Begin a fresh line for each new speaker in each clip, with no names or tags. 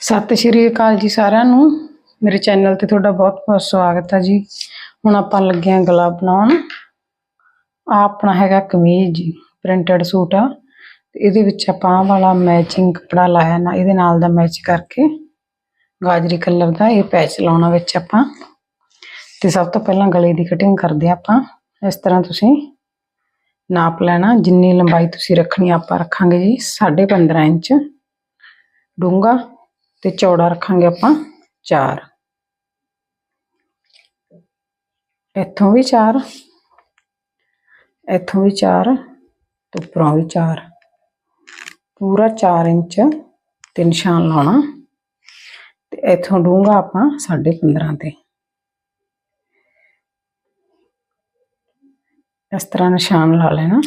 ਸਤਿ ਸ਼੍ਰੀ ਅਕਾਲ ਜੀ ਸਾਰਿਆਂ ਨੂੰ। ਮੇਰੇ ਚੈਨਲ ਤੇ ਤੁਹਾਡਾ ਬਹੁਤ-ਬਹੁਤ ਸਵਾਗਤ ਹੈ ਜੀ। ਹੁਣ ਆਪਾਂ ਲੱਗੇ ਆਂ ਗਲਾ ਬਣਾਉਣ। ਆ ਆਪਣਾ ਹੈਗਾ ਕਮੀਜ਼ ਜੀ, ਪ੍ਰਿੰਟਡ ਸੂਟ ਆ। ਤੇ ਇਹਦੇ ਵਿੱਚ ਆਪਾਂ ਆਹ ਵਾਲਾ ਮੈਚਿੰਗ ਕੱਪੜਾ ਲਾਇਆ ਨਾ, ਇਹਦੇ ਨਾਲ ਦਾ ਮੈਚ ਕਰਕੇ ਗਾਜਰੀ ਕਲਰ ਦਾ ਇਹ ਪੈਚ ਲਾਉਣਾ ਵਿੱਚ ਆਪਾਂ। ਤੇ ਸਭ ਤੋਂ ਪਹਿਲਾਂ ਗਲੇ ਦੀ ਕਟਿੰਗ ਕਰਦੇ ਹਾਂ ਆਪਾਂ। ਇਸ ਤਰ੍ਹਾਂ ਤੁਸੀਂ ਨਾਪ ਲੈਣਾ, ਜਿੰਨੀ ਲੰਬਾਈ ਤੁਸੀਂ ਰੱਖਣੀ ਆਪਾਂ ਰੱਖਾਂਗੇ ਜੀ 15.5 ਇੰਚ। ਡੂੰਘਾ ਤੇ ਚੌੜਾ ਰੱਖਾਂਗੇ ਆਪਾਂ 4 ਇੱਥੋਂ ਵੀ 4 ਇੱਥੋਂ ਵੀ 4 ਤੇ ਉੱਪਰੋਂ ਵੀ 4 ਪੂਰਾ 4 ਇੰਚ ਤੇ ਨਿਸ਼ਾਨ ਲਾਉਣਾ। ਤੇ ਇੱਥੋਂ ਡੂੰਘਾ ਆਪਾਂ 15.5 ਤੇ। ਇਸ ਤਰ੍ਹਾਂ ਨਿਸ਼ਾਨ ਲਾ ਲੈਣਾ।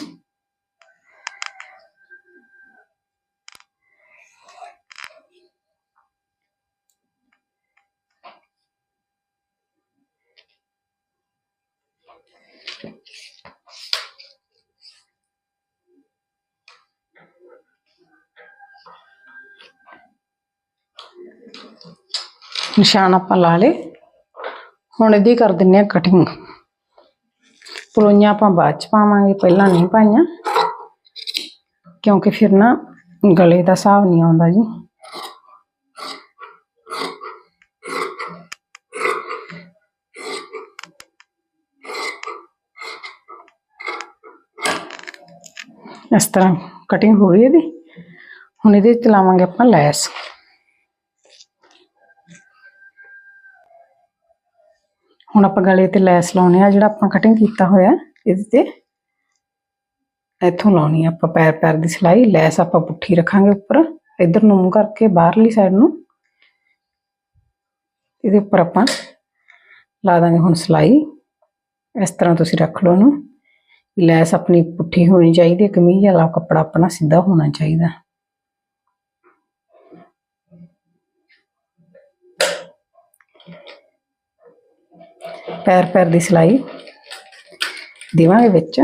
ਨਿਸ਼ਾਨ ਆਪਾਂ ਲਾ ਲੇ ਹੁਣ ਇਹਦੀ ਕਰ ਦਿੰਨੇ ਆ ਕਟਿੰਗ ਪਲੋਈਆਂ ਆਪਾਂ ਬਾਅਦ ਚ ਪਾਵਾਂਗੇ, ਪਹਿਲਾਂ ਨਹੀਂ ਪਾਈਆਂ। ਕਿਉਂਕਿ ਫਿਰ ਨਾ ਗਲੇ ਦਾ ਹਿਸਾਬ ਨਹੀਂ ਆਉਂਦਾ ਜੀ। ਇਸ ਤਰ੍ਹਾਂ ਕਟਿੰਗ ਹੋ ਗਈ ਇਹਦੀ। ਹੁਣ ਇਹਦੇ ਚਲਾਵਾਂਗੇ ਆਪਾਂ ਲੈਸ। ਹੁਣ ਆਪਾਂ ਗਲੇ ਤੇ ਲੈਸ ਲਾਉਣੇ ਆ, ਜਿਹੜਾ ਆਪਾਂ ਕਟਿੰਗ ਕੀਤਾ ਹੋਇਆ ਇਹਦੇ ਤੇ। ਇੱਥੋਂ ਲਾਉਣੀ ਆ ਆਪਾਂ ਪੈਰ ਪੈਰ ਦੀ ਸਿਲਾਈ, ਲੈਸ ਆਪਾਂ ਪੁੱਠੀ ਰੱਖਾਂਗੇ ਉੱਪਰ। ਇੱਧਰ ਨੂੰ ਮੂੰਹ ਕਰਕੇ ਬਾਹਰਲੀ ਸਾਈਡ ਨੂੰ ਇਹਦੇ ਉੱਪਰ ਆਪਾਂ ਲਾ ਦਾਂਗੇ ਹੁਣ ਸਿਲਾਈ। ਇਸ ਤਰ੍ਹਾਂ ਤੁਸੀਂ ਰੱਖ ਲਓ ਇਹਨੂੰ। ਲੈਸ ਆਪਣੀ ਪੁੱਠੀ ਹੋਣੀ ਚਾਹੀਦੀ ਹੈ, ਕਮੀਜ਼ ਵਾਲਾ ਕੱਪੜਾ ਆਪਣਾ ਸਿੱਧਾ ਹੋਣਾ ਚਾਹੀਦਾ। ਪੈਰ ਪੈਰ ਦੀ ਸਿਲਾਈ ਦੇਵਾਂਗੇ ਵਿੱਚ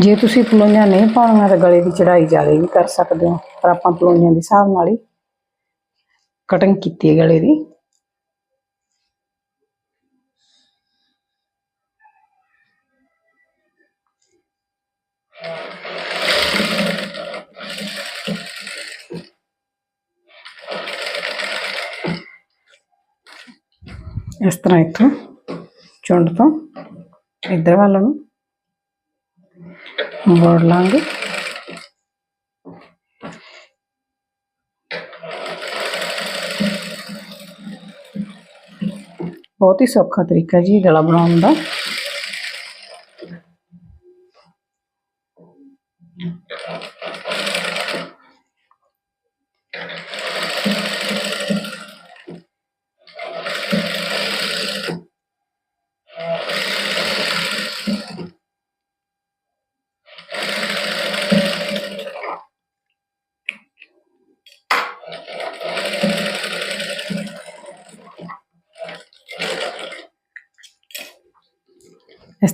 ਜੇ ਤੁਸੀਂ ਪਲੋਈਆਂ ਨਹੀਂ ਪਾਉਣੀਆਂ ਤਾਂ ਗਲੇ ਦੀ ਚੜਾਈ ਜ਼ਿਆਦਾ ਵੀ ਕਰ ਸਕਦੇ ਹੋ ਪਰ ਆਪਾਂ ਪਲੋਈਆਂ ਦੇ ਹਿਸਾਬ ਨਾਲ ਹੀ ਕਟਿੰਗ ਕੀਤੀ ਹੈ ਗਲੇ ਦੀ ਇਸ ਤਰ੍ਹਾਂ ਇੱਥੋਂ ਚੁੰਡ ਤੋਂ ਇੱਧਰ ਵੱਲ ਨੂੰ ਮੋੜ ਲਾਂਗੇ। ਬਹੁਤ ਹੀ ਸੌਖਾ ਤਰੀਕਾ ਜੀ ਗਲਾ ਬਣਾਉਣ ਦਾ।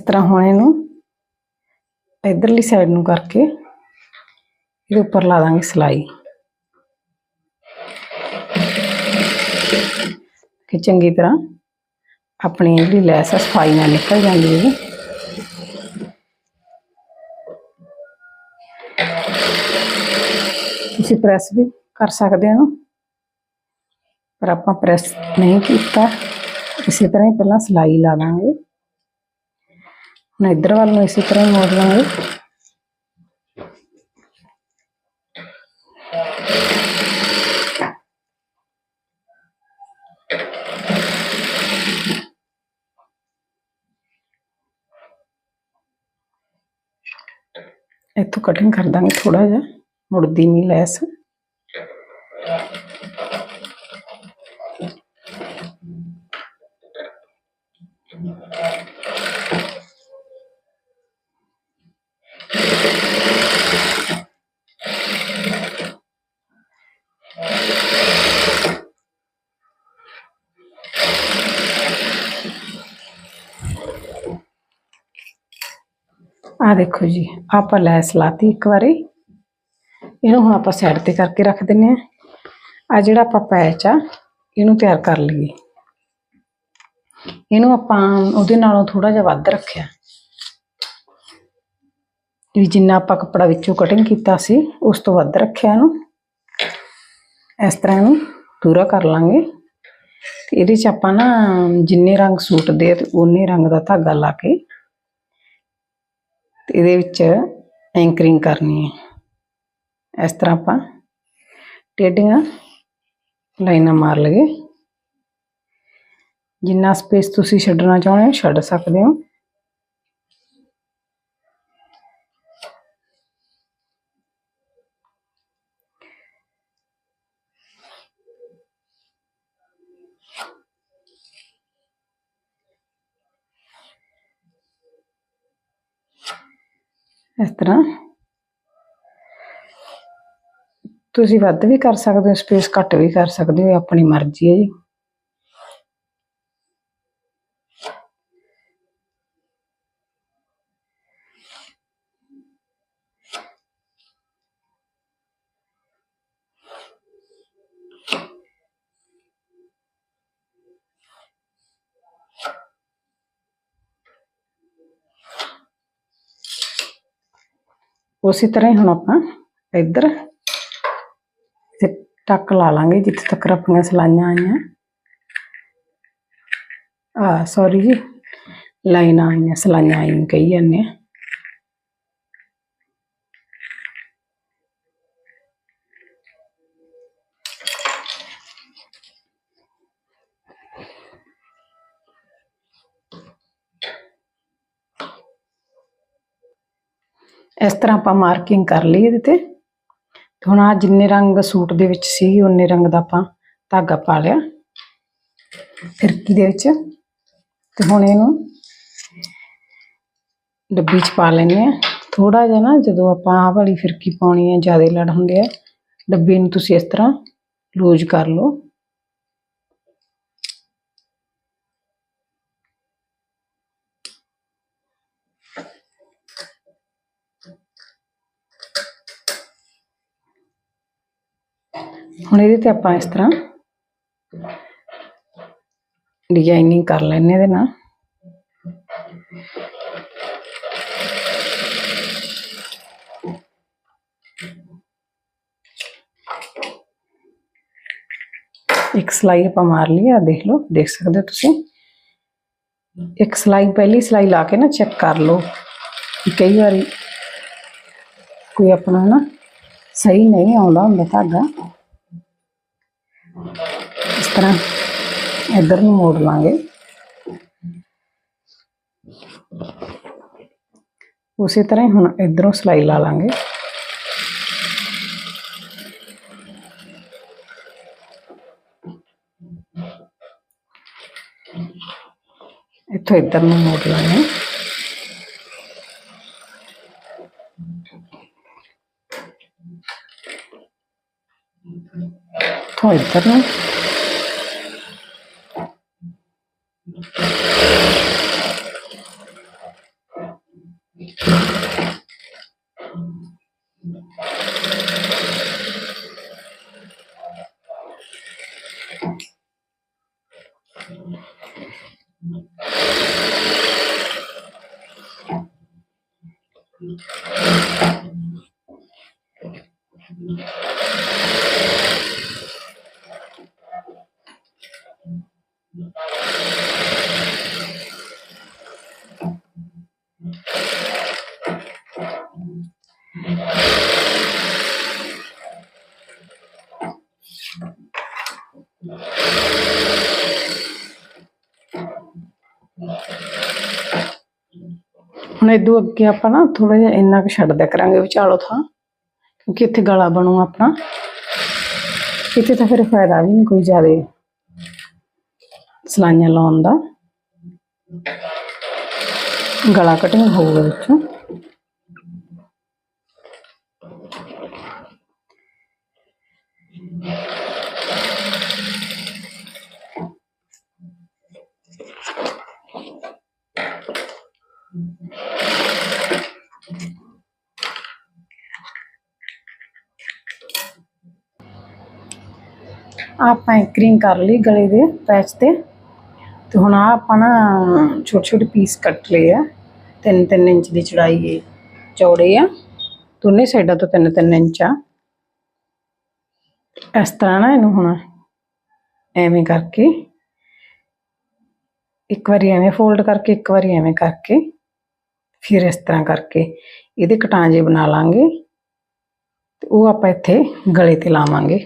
ਤਰ੍ਹਾਂ ਹੁਣ ਇਹਨੂੰ ਇਧਰਲੀ ਸਾਈਡ ਨੂੰ ਕਰਕੇ ਇਹਦੇ ਉੱਪਰ ਲਾ ਦਾਂਗੇ ਸਿਲਾਈ ਕਿ ਚੰਗੀ ਤਰ੍ਹਾਂ ਆਪਣੀ ਜਿਹੜੀ ਲੈਸ ਆ ਸਫ਼ਾਈ ਨਾਲ ਨਿਕਲ ਜਾਂਦੀ ਹੈ ਤੁਸੀਂ ਪ੍ਰੈਸ ਵੀ ਕਰ ਸਕਦੇ ਹੋ ਪਰ ਆਪਾਂ ਪ੍ਰੈਸ ਨਹੀਂ ਕੀਤਾ ਇਸੇ ਤਰ੍ਹਾਂ ਹੀ ਪਹਿਲਾਂ ਸਿਲਾਈ ਲਾ ਦਾਂਗੇ ਹੁਣ ਇੱਧਰ ਵੱਲ ਨੂੰ ਇਸੇ ਤਰ੍ਹਾਂ ਹੀ ਮੋੜ ਲਾਂਗੇ ਇੱਥੋਂ ਕਟਿੰਗ ਕਰ ਦਾਂਗੇ ਥੋੜਾ ਜਿਹਾ ਆ ਦੇਖੋ ਜੀ, ਆਪਾਂ ਲੈਸ ਲਾਤੀ ਇੱਕ ਵਾਰੀ। ਇਹਨੂੰ ਹੁਣ ਆਪਾਂ ਸਾਈਡ ਤੇ ਕਰਕੇ ਰੱਖ ਦਿੰਨੇ ਆ। ਆ ਜਿਹੜਾ ਆਪਾਂ ਪੈਚ ਆ, ਇਹਨੂੰ ਤਿਆਰ ਕਰ ਲਈਏ। ਇਹਨੂੰ ਆਪਾਂ ਉਹਦੇ ਨਾਲੋਂ ਥੋੜਾ ਜਿਹਾ ਵੱਧ ਰੱਖਿਆ। ਵੀ ਜਿੰਨਾ ਆਪਾਂ ਕੱਪੜਾ ਵਿੱਚੋਂ ਕਟਿੰਗ ਕੀਤਾ ਸੀ, ਉਸ ਤੋਂ ਵੱਧ ਰੱਖਿਆ ਇਹਨੂੰ। ਇਸ ਤਰ੍ਹਾਂ ਇਹਨੂੰ ਪੂਰਾ ਕਰ ਲਾਂਗੇ। ਤੇ ਇਹਦੇ ਚ ਆਪਾਂ ਨਾ ਜਿੰਨੇ ਰੰਗ ਸੂਟ ਦੇ ਤੇ ਉਨੇ ਰੰਗ ਦਾ ਧਾਗਾ ਲਾ ਕੇ ਤੇ ਇਹਦੇ ਵਿੱਚ ਐਂਕਰਿੰਗ ਕਰਨੀ ਹੈ। ਇਸ ਤਰ੍ਹਾਂ ਆਪਾਂ ਟੇਡੀਆਂ ਲਾਈਨਾਂ ਮਾਰ ਲਈਏ। ਜਿੰਨਾ ਸਪੇਸ ਤੁਸੀਂ ਛੱਡਣਾ ਚਾਹੁੰਦੇ ਹੋ, ਛੱਡ ਸਕਦੇ ਹੋ। ਇਸ ਤਰ੍ਹਾਂ। ਤੁਸੀਂ ਵੱਧ ਵੀ ਕਰ ਸਕਦੇ ਹੋ ਸਪੇਸ ਘੱਟ ਵੀ ਕਰ ਸਕਦੇ ਹੋ ਆਪਣੀ ਮਰਜ਼ੀ ਹੈ ਜੀ। ਉਸੇ ਤਰ੍ਹਾਂ ਹੀ ਹੁਣ ਆਪਾਂ ਇੱਧਰ ਤੇ ਟੱਕ ਲਾ ਲਾਂਗੇ ਜਿੱਥੇ ਤੱਕ ਆਪਣੀਆਂ ਸਲਾਈਆਂ ਆਈਆਂ ਆ ਸੌਰੀ ਜੀ ਲਾਈਨਾਂ ਆਈਆਂ ਸਲਾਈਆਂ ਆਈਆਂ ਕਹੀ ਜਾਂਦੇ ਆ ਇਸ ਤਰ੍ਹਾਂ ਆਪਾਂ ਮਾਰਕਿੰਗ ਕਰ ਲਈ ਇਹਦੇ ਤੇ। ਤੇ ਹੁਣ ਆ ਜਿੰਨੇ ਰੰਗ ਸੂਟ ਦੇ ਵਿੱਚ ਸੀ ਉਨੇ ਰੰਗ ਦਾ ਆਪਾਂ ਧਾਗਾ ਪਾ ਲਿਆ। ਫਿਰਕੀ ਦੇ ਵਿੱਚ। ਤੇ ਹੁਣ ਇਹਨੂੰ ਡੱਬੀ 'ਚ ਪਾ ਲੈਂਦੇ ਆ ਥੋੜਾ ਜਿਹਾ ਨਾ ਜਦੋਂ ਆਪਾਂ ਆਹ ਵਾਲੀ ਫਿਰਕੀ ਪਾਉਣੀ ਹੈ, ਜ਼ਿਆਦਾ ਲੜ ਹੁੰਦੇ ਆ, ਡੱਬੇ ਨੂੰ ਤੁਸੀਂ ਇਸ ਤਰ੍ਹਾਂ ਲੂਜ਼ ਕਰ ਲਓ। ਹੁਣ ਇਹਦੇ ਤੇ ਆਪਾਂ ਇਸ ਤਰ੍ਹਾਂ ਡਿਜ਼ਾਈਨਿੰਗ ਕਰ ਲੈਣੇ ਇਹਦੇ ਨਾਲ। ਇੱਕ ਸਲਾਈ ਆਪਾਂ ਮਾਰ ਲਈ ਆ, ਦੇਖ ਲਓ, ਦੇਖ ਸਕਦੇ ਹੋ ਤੁਸੀਂ। ਇੱਕ ਸਲਾਈ, ਪਹਿਲੀ ਸਲਾਈ ਲਾ ਕੇ ਨਾ ਚੈੱਕ ਕਰ ਲਓ ਕਈ ਵਾਰੀ ਕੋਈ ਆਪਣਾ ਨਾ ਸਹੀ ਨਹੀਂ ਆਉਂਦਾ ਹੁੰਦਾ ਧਾਗਾ। ਇਸ ਤਰ੍ਹਾਂ ਇੱਧਰ ਨੂੰ ਮੋੜ ਲਾਂਗੇ ਉਸੇ ਤਰ੍ਹਾਂ ਹੀ ਹੁਣ ਇੱਧਰੋਂ ਸਲਾਈ ਲਾ ਲਾਂਗੇ ਇੱਥੋਂ ਇੱਧਰ ਨੂੰ ਮੋੜ ਲਾਂਗੇ ਇੱਥੋਂ ਇੱਧਰ ਨੂੰ ਹੁਣ ਇਦੋਂ ਅੱਗੇ ਆਪਾਂ ਨਾ ਥੋੜਾ ਜਿਹਾ ਇੰਨਾ ਕੁ ਛੱਡ ਦਿਆ ਕਰਾਂਗੇ ਵਿਚਾਲੋ ਥਾਂ, ਕਿਉਂਕਿ ਇੱਥੇ ਗਲਾ ਬਣੂ ਆਪਣਾ। ਇੱਥੇ ਤਾਂ ਫਿਰ ਫਾਇਦਾ ਵੀ ਨਹੀਂ ਕੋਈ ਜ਼ਿਆਦਾ ਸਲਾਈਆਂ ਲਾਉਣ ਦਾ। ਗਲਾ ਕਟਿੰਗ ਹੋਊਗਾ ਵਿੱਚੋਂ। ਆਪਾਂ ਐਂਕਰਿੰਗ ਕਰ ਲਈ ਗਲੇ ਦੇ ਪੈਚ ਤੇ। ਤੇ ਹੁਣ ਆਹ ਆਪਾਂ ਨਾ ਛੋਟੇ ਛੋਟੇ ਪੀਸ ਕੱਟ ਲਏ ਆ। 3-3 ਇੰਚ ਦੀ ਚੜਾਈ ਹੈ ਚੌੜੇ ਆ। ਦੋਨੇ ਸਾਈਡਾਂ ਤੋਂ 3-3 ਇੰਚ ਆ। ਇਸ ਤਰ੍ਹਾਂ ਨਾ ਇਹਨੂੰ ਹੁਣ ਐਵੇਂ ਕਰਕੇ, ਇੱਕ ਵਾਰੀ ਐਵੇਂ ਫੋਲਡ ਕਰਕੇ, ਇੱਕ ਵਾਰੀ ਐਵੇਂ ਕਰਕੇ, ਫਿਰ ਇਸ ਤਰ੍ਹਾਂ ਕਰਕੇ ਇਹਦੇ ਕਟਾਂਜੇ ਬਣਾ ਲਾਂਗੇ। ਤੇ ਉਹ ਆਪਾਂ ਇੱਥੇ ਗਲੇ ਤੇ ਲਾਵਾਂਗੇ।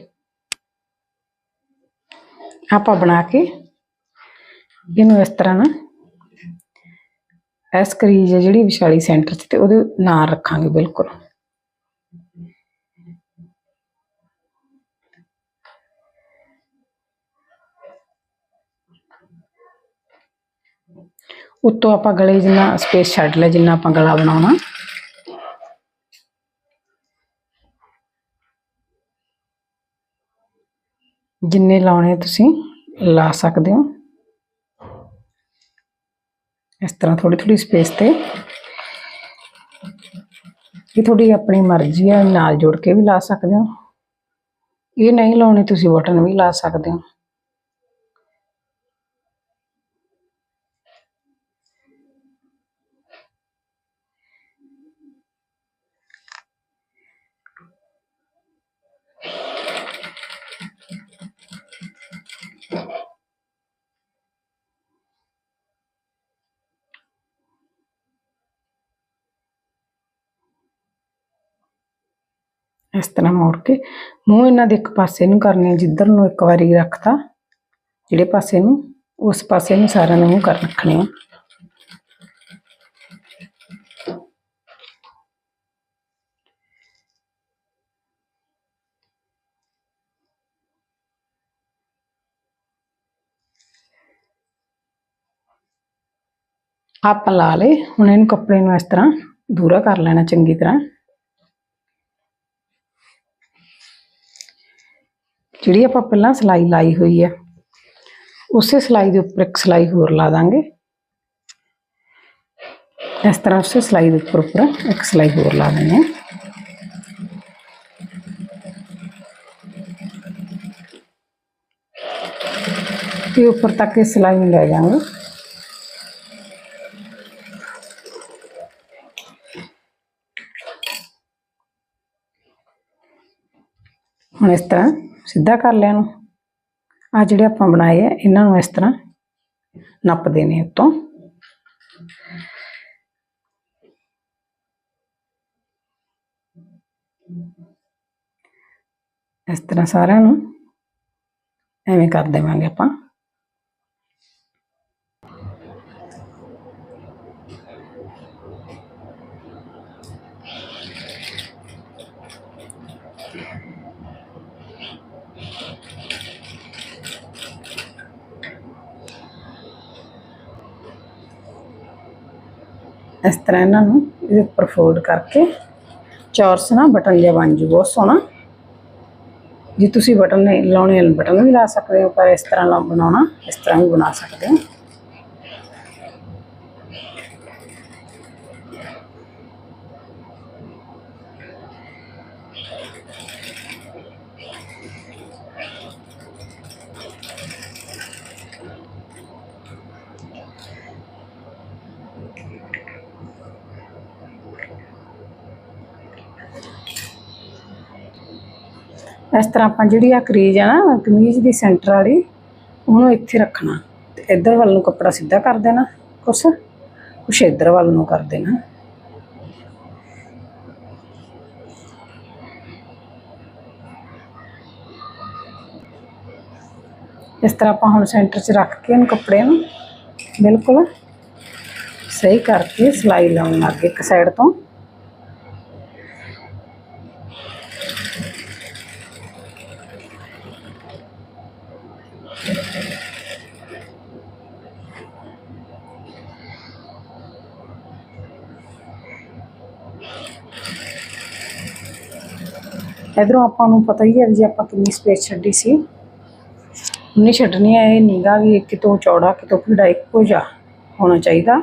ਆਪਾਂ ਬਣਾ ਕੇ ਇਹਨੂੰ ਇਸ ਤਰ੍ਹਾਂ ਨਾ ਐਸ ਕਰੀਜ ਹੈ ਜਿਹੜੀ ਵਿਸ਼ਾਲੀ ਸੈਂਟਰ 'ਚ, ਤੇ ਉਹਦੇ ਨਾਲ ਰੱਖਾਂਗੇ ਬਿਲਕੁਲ। ਉੱਤੋਂ ਆਪਾਂ ਗਲੇ ਜਿੰਨਾ ਸਪੇਸ ਛੱਡ ਲਿਆ, ਜਿੰਨਾ ਆਪਾਂ ਗਲਾ ਬਣਾਉਣਾ ਜਿੰਨੇ ਲਾਉਣੇ ਤੁਸੀਂ, ਲਾ ਸਕਦੇ ਹੋ। ਇਸ ਤਰ੍ਹਾਂ ਥੋੜੀ ਥੋੜੀ ਸਪੇਸ ਤੇ। ਇਹ ਤੁਹਾਡੀ ਆਪਣੀ ਮਰਜ਼ੀ ਹੈ, ਨਾਲ ਜੋੜ ਕੇ ਵੀ ਲਾ ਸਕਦੇ ਹੋ। ਇਹ ਨਹੀਂ ਲਾਉਣੀ, ਤੁਸੀਂ ਬਟਨ ਵੀ ਲਾ ਸਕਦੇ ਹੋ। ਇਸ ਤਰ੍ਹਾਂ ਮੋੜ ਕੇ ਮੂੰਹ ਇਹਨਾਂ ਦੇ ਇੱਕ ਪਾਸੇ ਨੂੰ ਕਰਨੇ ਜਿੱਧਰ ਨੂੰ ਇੱਕ ਵਾਰੀ ਰੱਖਤਾ, ਜਿਹੜੇ ਪਾਸੇ ਨੂੰ, ਉਸ ਪਾਸੇ ਨੂੰ ਸਾਰਿਆਂ ਨੂੰ ਮੂੰਹ ਕਰ ਰੱਖਣੇ ਆ। ਆਪਾਂ ਲਾ ਲਏ, ਹੁਣ ਇਹਨੂੰ ਕੱਪੜੇ ਨੂੰ ਇਸ ਤਰ੍ਹਾਂ ਦੂਰਾ ਕਰ ਲੈਣਾ ਚੰਗੀ ਤਰ੍ਹਾਂ। ਜਿਹੜੀ ਆਪਾਂ ਪਹਿਲਾਂ ਸਲਾਈ ਲਾਈ ਹੋਈ ਹੈ, ਉਸੇ ਸਲਾਈ ਦੇ ਉੱਪਰ ਇੱਕ ਸਲਾਈ ਹੋਰ ਲਾ ਦਾਂਗੇ। ਇਸ ਤਰ੍ਹਾਂ ਉਸੇ ਸਲਾਈ ਦੇ ਉੱਪਰ ਉੱਪਰ ਇੱਕ ਸਲਾਈ ਹੋਰ ਲਾ ਦਿੰਦੇ ਹਾਂ। ਤੇ ਉੱਪਰ ਤੱਕ ਇਹ ਸਲਾਈ ਨੂੰ ਲੈ ਜਾਵਾਂਗੇ। ਹੁਣ ਇਸ ਤਰ੍ਹਾਂ ਸਿੱਧਾ ਕਰ ਲਿਆ ਨੂੰ ਆ ਜਿਹੜੇ ਆਪਾਂ ਬਣਾਏ ਆ, ਇਹਨਾਂ ਨੂੰ ਇਸ ਤਰ੍ਹਾਂ ਨੱਪ ਦੇਣੇ ਉੱਤੋਂ। ਇਸ ਤਰ੍ਹਾਂ ਸਾਰਿਆਂ ਨੂੰ ਐਵੇਂ ਕਰ ਦੇਵਾਂਗੇ ਆਪਾਂ। ਇਸ ਤਰ੍ਹਾਂ ਇਹਨਾਂ ਨੂੰ ਇਹਦੇ ਉੱਪਰ ਫੋਲਡ ਕਰਕੇ ਚੌਰਸ ਨਾ ਬਟਨ ਜਿਹਾ ਬਣ ਜੂ, ਬਹੁਤ ਸੋਹਣਾ। ਜੇ ਤੁਸੀਂ ਬਟਨ ਨਹੀਂ ਲਾਉਣੇ ਬਟਨ ਵੀ ਲਾ ਸਕਦੇ ਹੋ, ਪਰ ਇਸ ਤਰ੍ਹਾਂ ਲਾ ਬਣਾਉਣਾ, ਇਸ ਤਰ੍ਹਾਂ ਵੀ ਬਣਾ ਸਕਦੇ ਹੋ। ਇਸ ਤਰ੍ਹਾਂ ਆਪਾਂ ਜਿਹੜੀ ਆ ਕਰੀਜ ਆ ਨਾ ਕਮੀਜ਼ ਦੀ ਸੈਂਟਰ ਵਾਲੀ, ਉਹਨੂੰ ਇੱਥੇ ਰੱਖਣਾ। ਤੇ ਇੱਧਰ ਵੱਲ ਨੂੰ ਕੱਪੜਾ ਸਿੱਧਾ ਕਰ ਦੇਣਾ, ਕੁਛ ਕੁਛ ਇੱਧਰ ਵੱਲ ਨੂੰ ਕਰ ਦੇਣਾ। ਇਸ ਤਰ੍ਹਾਂ ਆਪਾਂ ਹੁਣ ਸੈਂਟਰ 'ਚ ਰੱਖ ਕੇ ਇਹਨੂੰ ਕੱਪੜੇ ਨੂੰ ਬਿਲਕੁਲ ਸਹੀ ਕਰਕੇ ਸਿਲਾਈ ਲਾਉਣ ਲੱਗੇ ਇੱਕ ਸਾਈਡ ਤੋਂ। ਇਧਰੋਂ ਆਪਾਂ ਨੂੰ ਪਤਾ ਹੀ ਹੈ ਵੀ ਆਪਾਂ ਕਿੰਨੀ ਸਪੇਸ ਛੱਡੀ ਸੀ। ਉਨੀ ਛੱਡਣੀ ਹੈ ਇਹ ਨੀਗਾ ਵੀ ਇੱਕ ਚੌੜਾ ਕਿਤੋਂ ਪੀੜਾ ਇੱਕੋ ਜਿਹਾ ਹੋਣਾ ਚਾਹੀਦਾ।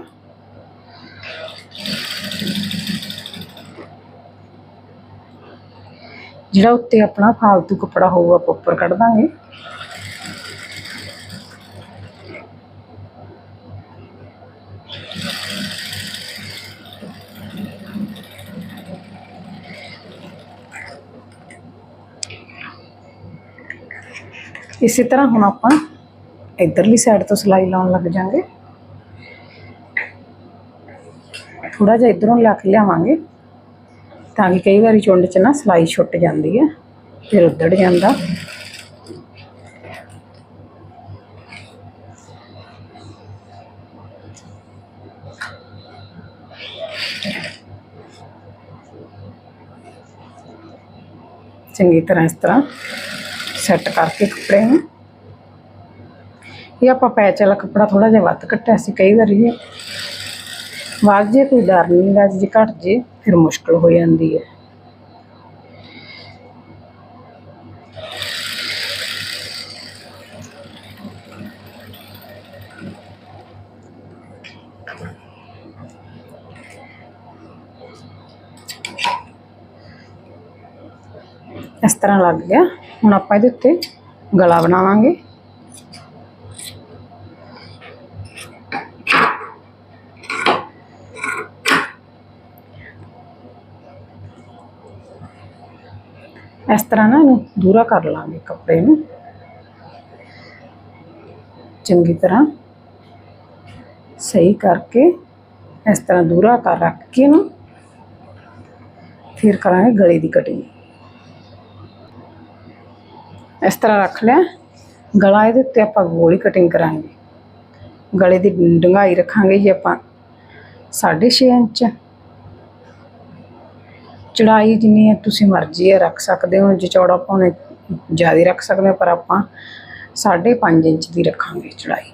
ਜਿਹੜਾ ਉੱਤੇ ਆਪਣਾ ਫਾਲਤੂ ਕੱਪੜਾ ਹੋਊਗਾ ਆਪਾਂ ਉੱਪਰ ਕੱਢ ਦਾਂਗੇ। ਇਸੇ ਤਰ੍ਹਾਂ ਹੁਣ ਆਪਾਂ ਇਧਰਲੀ ਸਾਈਡ ਤੋਂ ਸਿਲਾਈ ਲਾਉਣ ਲੱਗ ਜਾਾਂਗੇ। ਥੋੜਾ ਜਿਹਾ ਇਧਰੋਂ ਲਾ ਕੇ ਲਿਆਵਾਂਗੇ ਤਾਂ ਕਿ ਕਈ ਵਾਰੀ ਚੁੰਡ 'ਚ ਨਾ ਸਿਲਾਈ ਛੁੱਟ ਜਾਂਦੀ ਹੈ, ਫਿਰ ਉੱਧੜ ਜਾਂਦਾ। ਚੰਗੀ ਤਰ੍ਹਾਂ ਇਸ ਤਰ੍ਹਾਂ ਸੈੱਟ ਕਰਕੇ ਕੱਪੜੇ ਨੂੰ। ਇਹ ਆਪਾਂ ਪੈਚ ਵਾਲਾ ਕੱਪੜਾ ਥੋੜਾ ਜਿਹਾ ਵੱਧ ਕੱਟਿਆ ਸੀ ਕਈ ਵਾਰੀ ਇਹ। ਵੱਧ ਜੇ ਕੋਈ ਡਰ ਨਹੀਂ ਗਾ ਜੇ ਘਟ ਜੇ, ਫਿਰ ਮੁਸ਼ਕਲ ਹੋ ਜਾਂਦੀ ਹੈ। ਇਸ ਤਰ੍ਹਾਂ ਲੱਗ ਗਿਆ। ਹੁਣ ਆਪਾਂ ਇਹਦੇ ਉੱਤੇ ਗਲਾ ਬਣਾਵਾਂਗੇ। ਇਸ ਤਰ੍ਹਾਂ ਨਾ ਇਹਨੂੰ ਦੂਰਾ ਕਰ ਲਾਂਗੇ ਕੱਪੜੇ ਨੂੰ। ਚੰਗੀ ਤਰ੍ਹਾਂ ਸਹੀ ਕਰਕੇ ਇਸ ਤਰ੍ਹਾਂ ਦੂਰਾ ਕਰ ਰੱਖ ਕੇ ਇਹਨੂੰ ਫਿਰ ਕਰਾਂਗੇ ਗਲੇ ਦੀ ਕਟਿੰਗ ਇਸ ਤਰ੍ਹਾਂ ਰੱਖ ਲਿਆ। ਗਲਾ ਇਹਦੇ ਉੱਤੇ ਆਪਾਂ ਗੋਲੀ ਕਟਿੰਗ ਕਰਾਂਗੇ। ਗਲੇ ਦੀ ਡੰਗਾਈ ਰੱਖਾਂਗੇ ਜੀ ਆਪਾਂ 6.5 ਇੰਚ। ਚੜਾਈ ਜਿੰਨੀ ਹੈ ਤੁਸੀਂ ਮਰਜ਼ੀ ਹੈ ਰੱਖ ਸਕਦੇ ਹੋ, ਜੇ ਚੌੜਾ ਪਾਉਣੇ ਜ਼ਿਆਦਾ ਰੱਖ ਸਕਦੇ ਹੋ, ਪਰ ਆਪਾਂ 5.5 ਇੰਚ ਦੀ ਰੱਖਾਂਗੇ ਚੜਾਈ।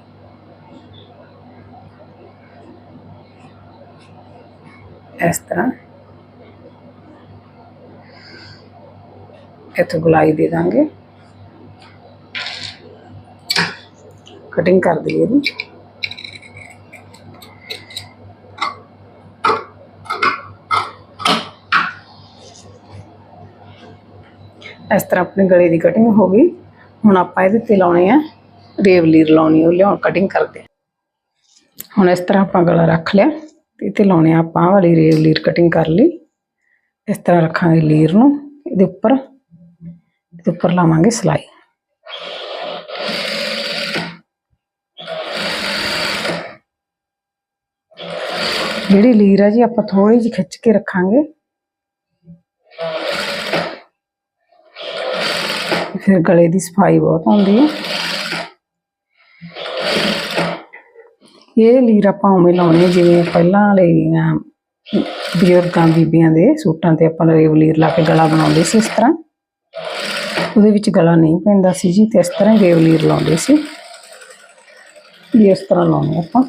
ਇਸ ਤਰ੍ਹਾਂ ਇੱਥੇ ਗੁਲਾਈ ਦੇ ਦਾਂਗੇ। ਕਟਿੰਗ ਕਰ ਦਈਏ ਇਹਦੀ। ਇਸ ਤਰ੍ਹਾਂ ਆਪਣੇ ਗਲੇ ਦੀ ਕਟਿੰਗ ਹੋ ਗਈ। ਹੁਣ ਆਪਾਂ ਇਹਦੇ ਤੇ ਲਾਉਣੇ ਆ ਰੇਵਲੀਰ ਲਾਉਣੀ ਉਹ ਲਿਆਉਣ ਕਟਿੰਗ ਕਰਦੇ ਹੁਣ ਇਸ ਤਰ੍ਹਾਂ ਆਪਾਂ ਗਲਾ ਰੱਖ ਲਿਆ ਤੇ ਇੱਥੇ ਲਾਉਣੇ ਆ ਆਪਾਂ ਆਹ ਵਾਲੀ ਰੇਵਲੀਰ ਕਟਿੰਗ ਕਰ ਲਈ। ਇਸ ਤਰ੍ਹਾਂ ਰੱਖਾਂਗੇ ਲੀਰ ਨੂੰ ਇਹਦੇ ਉੱਪਰ। ਇਹਦੇ ਉੱਪਰ ਲਾਵਾਂਗੇ ਸਲਾਈ। ਜਿਹੜੀ ਲੀਰ ਆ ਜੀ ਆਪਾਂ ਥੋੜੀ ਜਿਹੀ ਖਿੱਚ ਕੇ ਰੱਖਾਂਗੇ। ਫਿਰ ਗਲੇ ਦੀ ਸਫ਼ਾਈ ਬਹੁਤ ਆਉਂਦੀ ਹੈ ਇਹ ਲੀਰ ਆਪਾਂ ਉਵੇਂ ਲਾਉਣੀ ਜਿਵੇਂ ਪਹਿਲਾਂ ਵਾਲੀਆਂ ਬਜ਼ੁਰਗਾਂ ਬੀਬੀਆਂ ਦੇ ਸੂਟਾਂ ਤੇ ਆਪਾਂ ਰੇਵ ਲੀਰ ਲਾ ਕੇ ਗਲਾ ਬਣਾਉਂਦੇ ਸੀ ਇਸ ਤਰ੍ਹਾਂ। ਉਹਦੇ ਵਿੱਚ ਗਲਾ ਨਹੀਂ ਪੈਂਦਾ ਸੀ ਜੀ ਤੇ ਇਸ ਤਰ੍ਹਾਂ ਰੇਵ ਲੀਰ ਲਾਉਂਦੇ ਸੀ। ਇਹ ਇਸ ਤਰ੍ਹਾਂ ਲਾਉਣੀ ਆਪਾਂ।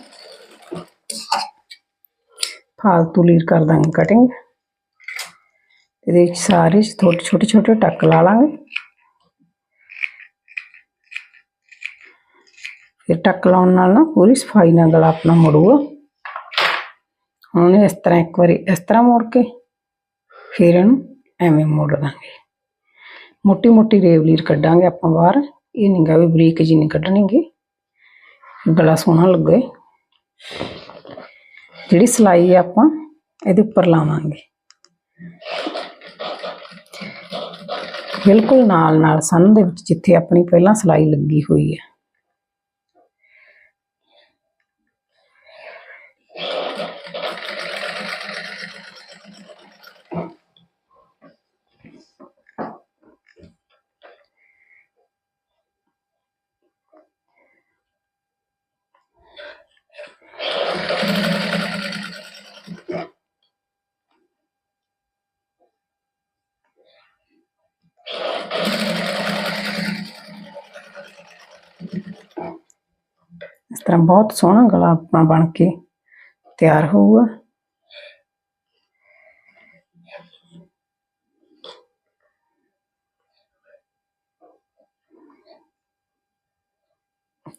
ਫਾਲਤੂ ਲੀਰ ਕਰ ਦਾਂਗੇ ਕਟਿੰਗ ਇਹਦੇ ਵਿੱਚ ਸਾਰੇ ਛੋਟੇ ਛੋਟੇ ਛੋਟੇ ਟੱਕ ਲਾ ਲਾਂਗੇ। ਫਿਰ ਟੱਕ ਲਾਉਣ ਨਾਲ ਨਾ ਪੂਰੀ ਸਫ਼ਾਈ ਨਾਲ ਗਲਾ ਆਪਣਾ ਮੁੜੂਗਾ। ਹੁਣ ਇਸ ਤਰ੍ਹਾਂ ਇੱਕ ਵਾਰੀ ਇਸ ਤਰ੍ਹਾਂ ਮੋੜ ਕੇ ਫਿਰ ਇਹਨੂੰ ਐਵੇਂ ਮੋੜ ਦਾਂਗੇ। ਮੋਟੀ ਮੋਟੀ ਰੇਵਲੀਰ ਕੱਢਾਂਗੇ ਆਪਾਂ ਬਾਹਰ। ਇਹ ਨਹੀਂਗਾ ਵੀ ਬਰੀਕ ਜੀ ਨਹੀਂ ਕੱਢਣੀਗੀ। ਗਲਾ ਸੋਹਣਾ ਲੱਗੇ। ਜਿਹੜੀ ਸਲਾਈ ਹੈ ਆਪਾਂ ਇਹਦੇ ਉੱਪਰ ਲਾਵਾਂਗੇ। ਬਿਲਕੁਲ ਨਾਲ ਨਾਲ ਸੰਨ ਦੇ ਵਿੱਚ ਜਿੱਥੇ ਆਪਣੀ ਪਹਿਲਾਂ ਸਲਾਈ ਲੱਗੀ ਹੋਈ ਹੈ ਇਸ ਤਰ੍ਹਾਂ ਬਹੁਤ ਸੋਹਣਾ ਗਲਾ ਆਪਣਾ ਬਣ ਕੇ ਤਿਆਰ ਹੋਊਗਾ।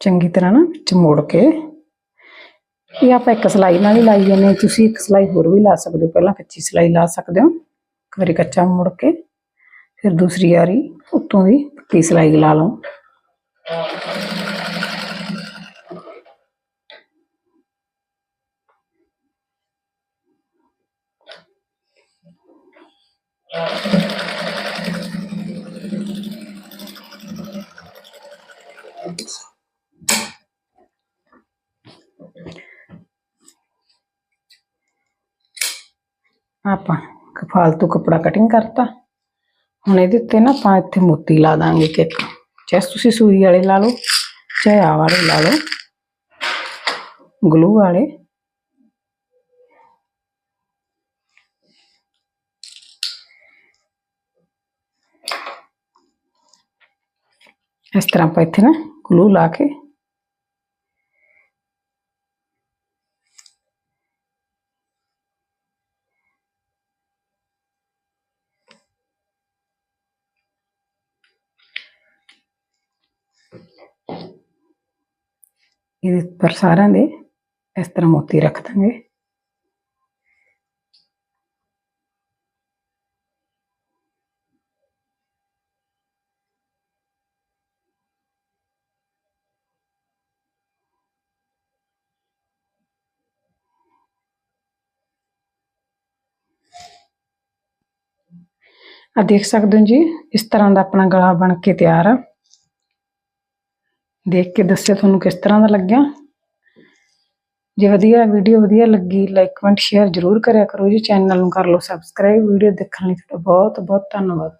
ਚੰਗੀ ਤਰ੍ਹਾਂ ਨਾ ਵਿੱਚ ਮੋੜ ਕੇ ਇਹ ਆਪਾਂ ਇੱਕ ਸਲਾਈ ਨਾਲ ਹੀ ਲਾਈ ਜਾਂਦੇ ਤੁਸੀਂ ਇੱਕ ਸਲਾਈ ਹੋਰ ਵੀ ਲਾ ਸਕਦੇ ਹੋ। ਪਹਿਲਾਂ ਕੱਚੀ ਸਲਾਈ ਲਾ ਸਕਦੇ ਹੋ। ਇੱਕ ਵਾਰੀ ਕੱਚਾ ਮੋੜ ਕੇ ਫਿਰ ਦੂਸਰੀ ਵਾਰੀ ਉੱਤੋਂ ਦੀ ਪੱਕੀ ਸਲਾਈ ਲਾ ਲਓ। ਆਪਾਂ ਫਾਲਤੂ ਕੱਪੜਾ ਕਟਿੰਗ ਕਰਤਾ। ਹੁਣ ਇਹਦੇ ਉੱਤੇ ਨਾ ਆਪਾਂ ਇੱਥੇ ਮੋਤੀ ਲਾ ਦਾਂਗੇ ਕਿ ਚਾਹੇ ਤੁਸੀਂ ਸੂਈ ਵਾਲੇ ਲਾ ਲਓ, ਚਾਹੇ ਆ ਵਾਲੇ ਲਾ ਲਓ। ਗਲੂ ਵਾਲੇ। ਇਸ ਤਰ੍ਹਾਂ ਆਪਾਂ ਇੱਥੇ ਨਾ ਗਲੂ ਲਾ ਕੇ ਇਹਦੇ ਉੱਪਰ ਸਾਰਿਆਂ ਦੇ ਇਸ ਤਰ੍ਹਾਂ ਮੋਤੀ ਰੱਖ ਦਾਂਗੇ। ਆ ਦੇਖ ਸਕਦੇ ਹੋ ਜੀ, ਇਸ ਤਰ੍ਹਾਂ ਦਾ ਆਪਣਾ ਗਲਾ ਬਣ ਕੇ ਤਿਆਰ ਆ। ਦੇਖ ਕੇ ਦੱਸਿਓ ਤੁਹਾਨੂੰ ਕਿਸ ਤਰ੍ਹਾਂ ਦਾ ਲੱਗਿਆ। ਜੇ ਵਧੀਆ ਵੀਡੀਓ ਵਧੀਆ ਲੱਗੀ ਲਾਈਕ ਕਮੈਂਟ ਸ਼ੇਅਰ ਜਰੂਰ ਕਰਿਆ ਕਰੋ ਜੀ ਚੈਨਲ ਨੂੰ ਕਰ ਲਓ ਸਬਸਕ੍ਰਾਈਬ ਵੀਡੀਓ ਦੇਖਣ ਲਈ ਤੁਹਾਡਾ ਬਹੁਤ ਬਹੁਤ ਧੰਨਵਾਦ।